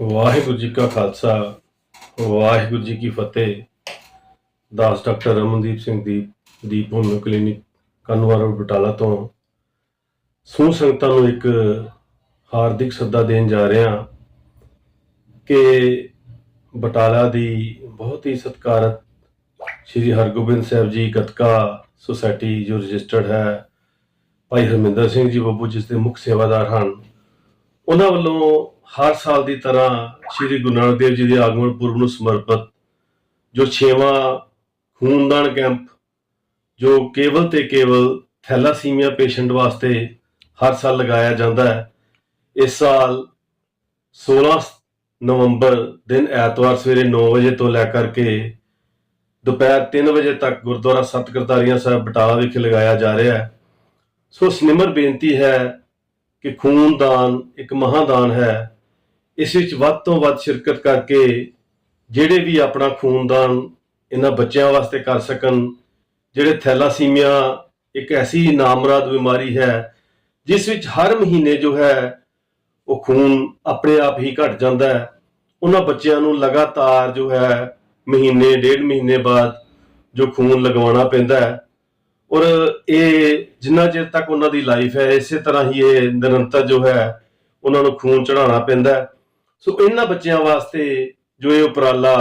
ਵਾਹਿਗੁਰੂ ਜੀ ਕਾ ਖਾਲਸਾ, ਵਾਹਿਗੁਰੂ ਜੀ ਕੀ ਫਤਿਹ। ਦਾਸ doctor Ramandeep Singh Deep homeo clinic Kanwar Batala ਤੋਂ ਸੂ ਸੰਗਤਾਂ ਨੂੰ ਇੱਕ ਹਾਰਦਿਕ ਸੱਦਾ ਦੇਣ ਜਾ ਰਹੇ ਹਾਂ ਕਿ ਬਟਾਲਾ ਦੀ ਬਹੁਤ ਹੀ ਸਤਿਕਾਰਤ ਸ੍ਰੀ ਹਰਗੋਬਿੰਦ ਸਾਹਿਬ ਜੀ ਗਤਕਾ ਸੁਸਾਇਟੀ ਜੋ ਰਜਿਸਟਰਡ ਹੈ, ਭਾਈ ਹਰਮਿੰਦਰ ਸਿੰਘ ਜੀ ਬੱਬੂ ਜਿਸ ਦੇ ਮੁੱਖ ਸੇਵਾਦਾਰ ਹਨ, ਉਹਨਾਂ ਵੱਲੋਂ ਹਰ ਸਾਲ ਦੀ ਤਰ੍ਹਾਂ ਸ੍ਰੀ ਗੁਰੂ ਨਾਨਕ ਦੇਵ ਜੀ ਦੇ ਆਗਮਨ ਪੁਰਬ ਨੂੰ ਸਮਰਪਿਤ ਜੋ 6ਵਾਂ ਖੂਨਦਾਨ ਕੈਂਪ, ਜੋ ਕੇਵਲ ਤੇ ਕੇਵਲ ਥੈਲਾਸੀਮੀਆ ਪੇਸ਼ੈਂਟ ਵਾਸਤੇ ਹਰ ਸਾਲ ਲਗਾਇਆ ਜਾਂਦਾ ਹੈ, ਇਸ ਸਾਲ 16 ਨਵੰਬਰ ਦਿਨ ਐਤਵਾਰ ਸਵੇਰੇ 9 ਵਜੇ ਤੋਂ ਲੈ ਕਰਕੇ ਦੁਪਹਿਰ 3 ਵਜੇ ਤੱਕ ਗੁਰਦੁਆਰਾ ਸਤ ਕਰਤਾਰੀਆਂ ਸਾਹਿਬ ਬਟਾਲਾ ਵਿਖੇ ਲਗਾਇਆ ਜਾ ਰਿਹਾ ਹੈ। ਸੋ ਸਨਿਮਰ ਬੇਨਤੀ ਹੈ ਕਿ ਖੂਨਦਾਨ ਇੱਕ ਮਹਾਦਾਨ ਹੈ। ਇਸ ਵਿੱਚ ਵੱਧ ਤੋਂ ਵੱਧ ਸ਼ਿਰਕਤ ਕਰਕੇ ਜਿਹੜੇ ਵੀ ਆਪਣਾ ਖੂਨਦਾਨ ਇਹਨਾਂ ਬੱਚਿਆਂ ਵਾਸਤੇ ਕਰ ਸਕਣ, ਜਿਹੜੇ ਥੈਲਾਸੀਮੀਆ ਇੱਕ ਐਸੀ ਨਾਮਰਾਦ ਬਿਮਾਰੀ ਹੈ, ਜਿਸ ਵਿੱਚ ਹਰ ਮਹੀਨੇ ਜੋ ਹੈ ਉਹ ਖੂਨ ਆਪਣੇ ਆਪ ਹੀ ਘਟ ਜਾਂਦਾ ਹੈ। ਉਹਨਾਂ ਬੱਚਿਆਂ ਨੂੰ ਲਗਾਤਾਰ ਜੋ ਹੈ ਮਹੀਨੇ, ਡੇਢ ਮਹੀਨੇ ਬਾਅਦ ਜੋ ਖੂਨ ਲਗਵਾਉਣਾ ਪੈਂਦਾ ਹੈ। ਔਰ ਇਹ ਜਿੰਨਾ ਚਿਰ ਤੱਕ ਉਹਨਾਂ ਦੀ ਲਾਈਫ ਹੈ, ਇਸੇ ਤਰ੍ਹਾਂ ਹੀ ਇਹ ਨਿਰੰਤਰ ਜੋ ਹੈ ਉਹਨਾਂ ਨੂੰ ਖੂਨ ਚੜਾਉਣਾ ਪੈਂਦਾ ਸੋ ਇਹਨਾਂ ਬੱਚਿਆਂ ਵਾਸਤੇ ਜੋ ਇਹ ਉਪਰਾਲਾ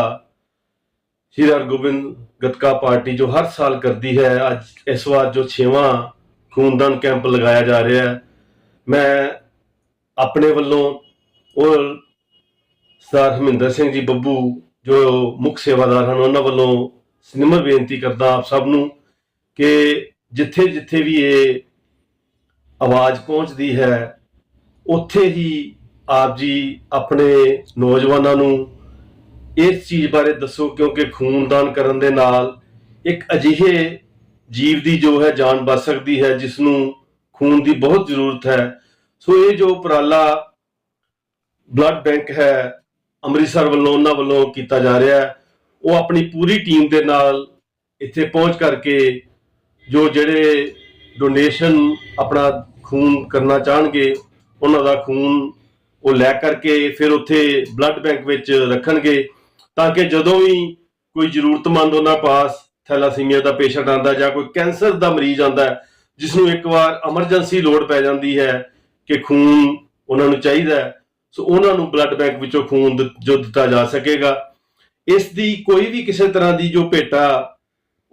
ਸ਼੍ਰੀ ਹਰਗੋਬਿੰਦ ਗਤਕਾ ਪਾਰਟੀ ਜੋ ਹਰ ਸਾਲ ਕਰਦੀ ਹੈ, ਅੱਜ ਇਸ ਵਾਰ ਜੋ 6ਵਾਂ ਖੂਨਦਾਨ ਕੈਂਪ ਲਗਾਇਆ ਜਾ ਰਿਹਾ ਹੈ, ਮੈਂ ਆਪਣੇ ਵੱਲੋਂ ਔਰ ਸਰਦਾਰ ਹਰਮਿੰਦਰ ਸਿੰਘ ਜੀ ਬੱਬੂ ਜੋ ਮੁੱਖ ਸੇਵਾਦਾਰ ਹਨ, ਉਹਨਾਂ ਵੱਲੋਂ ਸਿਨਮਰ ਬੇਨਤੀ ਕਰਦਾ ਆਪ ਸਭ ਨੂੰ ਕਿ ਜਿੱਥੇ ਜਿੱਥੇ ਵੀ ਇਹ ਆਵਾਜ਼ ਪਹੁੰਚਦੀ ਹੈ, ਉੱਥੇ ਹੀ ਆਪ ਜੀ ਆਪਣੇ ਨੌਜਵਾਨਾਂ ਨੂੰ ਇਸ ਚੀਜ਼ ਬਾਰੇ ਦੱਸੋ, ਕਿਉਂਕਿ ਖੂਨਦਾਨ ਕਰਨ ਦੇ ਨਾਲ ਇੱਕ ਅਜਿਹੇ ਜੀਵ ਦੀ ਜੋ ਹੈ ਜਾਨ ਬਚ ਸਕਦੀ ਹੈ, ਜਿਸ ਨੂੰ ਖੂਨ ਦੀ ਬਹੁਤ ਜ਼ਰੂਰਤ ਹੈ। ਸੋ ਇਹ ਜੋ ਉਪਰਾਲਾ ਬਲੱਡ ਬੈਂਕ ਹੈ, ਅੰਮ੍ਰਿਤਸਰ ਵੱਲੋਂ, ਉਹਨਾਂ ਵੱਲੋਂ ਕੀਤਾ ਜਾ ਰਿਹਾ ਹੈ, ਉਹ ਆਪਣੀ ਪੂਰੀ ਟੀਮ ਦੇ ਨਾਲ ਇੱਥੇ ਪਹੁੰਚ ਕਰਕੇ ਜੋ ਜਿਹੜੇ ਡੋਨੇਸ਼ਨ ਆਪਣਾ ਖੂਨ ਕਰਨਾ ਚਾਹਣਗੇ, ਉਹਨਾਂ ਦਾ ਖੂਨ ਉਹ ਲੈ ਕਰਕੇ ਫਿਰ ਉੱਥੇ ਬਲੱਡ ਬੈਂਕ ਵਿੱਚ ਰੱਖਣਗੇ ਤਾਂ ਕਿ ਜਦੋਂ ਵੀ ਕੋਈ ਜ਼ਰੂਰਤਮੰਦ ਉਹਨਾਂ ਪਾਸ ਥੈਲਾਸੀਮੀਆ ਦਾ ਪੇਸ਼ੈਂਟ ਆਂਦਾ ਜਾਂ ਕੋਈ ਕੈਂਸਰ ਦਾ ਮਰੀਜ਼ ਆਂਦਾ ਜਿਸ ਨੂੰ ਇੱਕ ਵਾਰ ਐਮਰਜੈਂਸੀ ਲੋੜ ਪੈ ਜਾਂਦੀ ਹੈ ਕਿ ਖੂਨ ਉਹਨਾਂ ਨੂੰ ਚਾਹੀਦਾ ਸੋ ਉਹਨਾਂ ਨੂੰ ਬਲੱਡ ਬੈਂਕ ਵਿੱਚੋਂ ਖੂਨ ਦਿੱਤ- ਜੋ ਦਿੱਤਾ ਜਾ ਸਕੇਗਾ। ਇਸ ਦੀ ਕੋਈ ਵੀ ਕਿਸੇ ਤਰ੍ਹਾਂ ਦੀ ਜੋ ਭੇਟਾ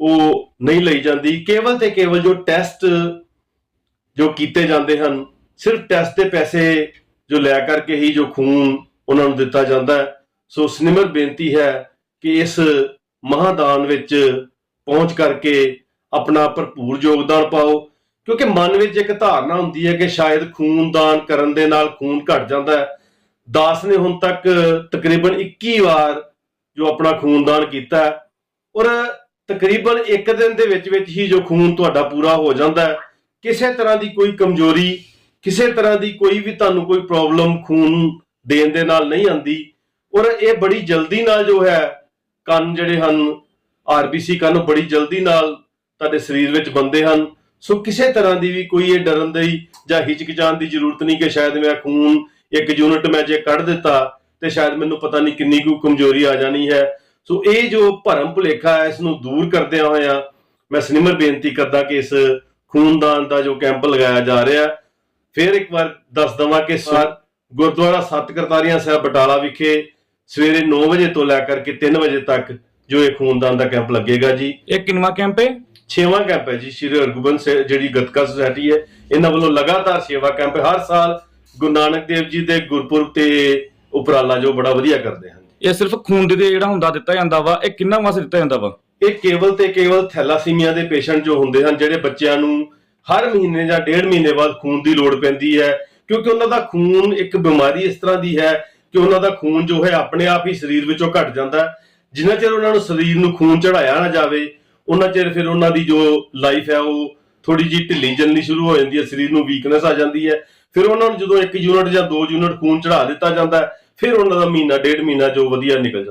ਉਹ ਨਹੀਂ ਲਈ ਜਾਂਦੀ। ਕੇਵਲ ਤੇ ਕੇਵਲ ਜੋ ਟੈਸਟ ਜੋ ਕੀਤੇ ਜਾਂਦੇ ਹਨ, ਸਿਰਫ ਟੈਸਟ ਦੇ ਪੈਸੇ ਜੋ ਲੈ ਕਰਕੇ ਹੀ ਜੋ ਖੂਨ ਉਹਨਾਂ ਨੂੰ ਦਿੱਤਾ ਜਾਂਦਾ ਹੈ। ਸੋ ਸਨਿਮਰ ਬੇਨਤੀ ਹੈ ਕਿ ਇਸ ਮਹਾਦਾਨ ਵਿੱਚ ਪਹੁੰਚ ਕਰਕੇ ਆਪਣਾ ਭਰਪੂਰ ਯੋਗਦਾਨ ਪਾਓ, ਕਿਉਂਕਿ ਮਨ ਵਿੱਚ ਇੱਕ ਧਾਰਨਾ ਹੁੰਦੀ ਹੈ ਕਿ ਸ਼ਾਇਦ ਖੂਨਦਾਨ ਕਰਨ ਦੇ ਨਾਲ ਖੂਨ ਘਟ ਜਾਂਦਾ ਹੈ। ਦਾਸ ਨੇ ਹੁਣ ਤੱਕ ਤਕਰੀਬਨ 21 ਵਾਰ ਜੋ ਆਪਣਾ ਖੂਨਦਾਨ ਕੀਤਾ ਔਰ ਤਕਰੀਬਨ ਇੱਕ ਦਿਨ ਦੇ ਵਿੱਚ ਵਿੱਚ ਹੀ ਜੋ ਖੂਨ ਤੁਹਾਡਾ ਪੂਰਾ ਹੋ ਜਾਂਦਾ ਹੈ। ਕਿਸੇ ਤਰ੍ਹਾਂ ਦੀ ਕੋਈ ਕਮਜ਼ੋਰੀ ਕਿਸੇ ਤਰ੍ਹਾਂ ਦੀ ਕੋਈ ਵੀ ਤੁਹਾਨੂੰ ਕੋਈ ਪ੍ਰੋਬਲਮ ਖੂਨ ਦੇਣ ਦੇ ਨਾਲ ਨਹੀਂ ਆਂਦੀ ਔਰ ਇਹ ਬੜੀ ਜਲਦੀ ਨਾਲ ਜੋ ਹੈ, ਕੰਨ ਜਿਹੜੇ ਹਨ ਆਰਬੀਸੀ ਕੰਨ ਬੜੀ ਜਲਦੀ ਨਾਲ ਤੁਹਾਡੇ ਸਰੀਰ ਵਿੱਚ ਬੰਦੇ ਹਨ। ਸੋ ਕਿਸੇ ਤਰ੍ਹਾਂ ਦੀ ਵੀ ਕੋਈ ਇਹ ਡਰਨ ਦੀ ਜਾਂ ਹਿਚਕਿਚਾਣ ਦੀ ਜ਼ਰੂਰਤ ਨਹੀਂ ਕਿ ਸ਼ਾਇਦ ਮੇਰਾ ਖੂਨ ਇੱਕ ਯੂਨਿਟ ਮੈਂ ਜੇ ਕੱਢ ਦਿੱਤਾ ਤੇ ਸ਼ਾਇਦ ਮੈਨੂੰ ਪਤਾ ਨਹੀਂ ਕਿੰਨੀ ਕੁ ਕਮਜ਼ੋਰੀ ਆ ਜਾਣੀ ਹੈ। ਸੋ ਇਹ ਜੋ ਭਰਮ ਭੁਲੇਖਾ ਹੈ, ਇਸ ਨੂੰ ਦੂਰ ਕਰਦਿਆਂ ਹੋਇਆਂ ਮੈਂ ਸਨਿਮਰ ਬੇਨਤੀ ਕਰਦਾ ਕਿ ਇਸ ਖੂਨਦਾਨ ਦਾ ਜੋ ਕੈਂਪ ਲਗਾਇਆ ਜਾ ਰਿਹਾ ਫਿਰ ਇੱਕ ਵਾਰ ਦੱਸ ਦਵਾਂ ਕਿ ਸਰ ਗੁਰਦੁਆਰਾ ਸਤ ਕਰਤਾਰੀਆਂ ਸਾਹਿਬ ਬਟਾਲਾ ਵਿਖੇ ਸਵੇਰੇ 9 ਵਜੇ ਤੋਂ ਲੈ ਕਰਕੇ 3 ਵਜੇ ਤੱਕ ਜੋ ਇਹ ਖੂਨਦਾਨ ਦਾ ਕੈਂਪ ਲੱਗੇਗਾ ਜੀ। ਇਹ ਕਿੰਨਵਾਂ ਕੈਂਪ ਹੈ? ਛੇਵਾਂ ਕੈਂਪ ਹੈ ਜੀ ਸ਼੍ਰੀ ਹਰਗੋਬਿੰਦ ਸਾਹਿਬ ਜਿਹੜੀ ਗਤਕਾ ਸੁਸਾਇਟੀ ਹੈ ਇਹਨਾਂ ਵੱਲੋਂ ਲਗਾਤਾਰ ਸੇਵਾ ਕੈਂਪ ਹਰ ਸਾਲ ਗੁਰੂ ਨਾਨਕ ਦੇਵ ਜੀ ਦੇ ਗੁਰਪੁਰਬ ਤੇ ਉਪਰਾਲਾ ਜੋ ਬੜਾ ਵਧੀਆ ਕਰਦੇ ਹਨ। ਇਹ ਸਿਰਫ ਖੂਨ ਦੇ ਜਿਹੜਾ ਹੁੰਦਾ ਦਿੱਤਾ ਜਾਂਦਾ ਵਾ ਇਹ ਕਿੰਨਾ ਵਾਸਤੇ ਦਿੱਤਾ ਜਾਂਦਾ ਵਾ? ਇਹ ਕੇਵਲ ਤੇ ਕੇਵਲ ਥੈਲਾਸੀਮੀਆ ਦੇ ਪੇਸ਼ੈਂਟ ਜੋ ਹੁੰਦੇ ਹਨ ਜਿਹੜੇ ਬੱਚਿਆਂ ਨੂੰ ਹਰ ਮਹੀਨੇ ਜਾਂ ਡੇਢ ਮਹੀਨੇ ਬਾਅਦ ਖੂਨ ਦੀ ਲੋੜ ਪੈਂਦੀ ਹੈ, ਕਿਉਂਕਿ ਉਹਨਾਂ ਦਾ ਖੂਨ ਇੱਕ ਬਿਮਾਰੀ ਇਸ ਤਰ੍ਹਾਂ ਦੀ ਹੈ ਕਿ ਉਹਨਾਂ ਦਾ ਖੂਨ ਜੋ ਹੈ ਆਪਣੇ ਆਪ ਹੀ ਸਰੀਰ ਵਿੱਚੋਂ ਘਟ ਜਾਂਦਾ ਜਿੰਨਾ ਚਿਰ ਉਹਨਾਂ ਨੂੰ ਸਰੀਰ ਨੂੰ ਖੂਨ ਚੜਾਇਆ ਨਾ ਜਾਵੇ, ਉਹਨਾਂ ਚਿਰ ਫਿਰ ਉਹਨਾਂ ਦੀ ਜੋ ਲਾਈਫ ਹੈ ਉਹ ਥੋੜੀ ਜਿਹੀ ਢਿੱਲੀ ਚੱਲਣੀ ਸ਼ੁਰੂ ਹੋ ਜਾਂਦੀ ਹੈ, ਸਰੀਰ ਨੂੰ ਵੀਕਨੈਸ ਆ ਜਾਂਦੀ ਹੈ। ਫਿਰ ਉਹਨਾਂ ਨੂੰ ਜਦੋਂ 1 ਯੂਨਿਟ ਜਾਂ 2 ਯੂਨਿਟ ਖੂਨ ਚੜਾ ਦਿੱਤਾ ਜਾਂਦਾ ਫਿਰ ਉਹਨਾਂ ਦਾ ਮਹੀਨਾ, ਡੇਢ ਮਹੀਨਾ ਜੋ ਵਧੀਆ ਨਿਕਲ ਜਾਂਦਾ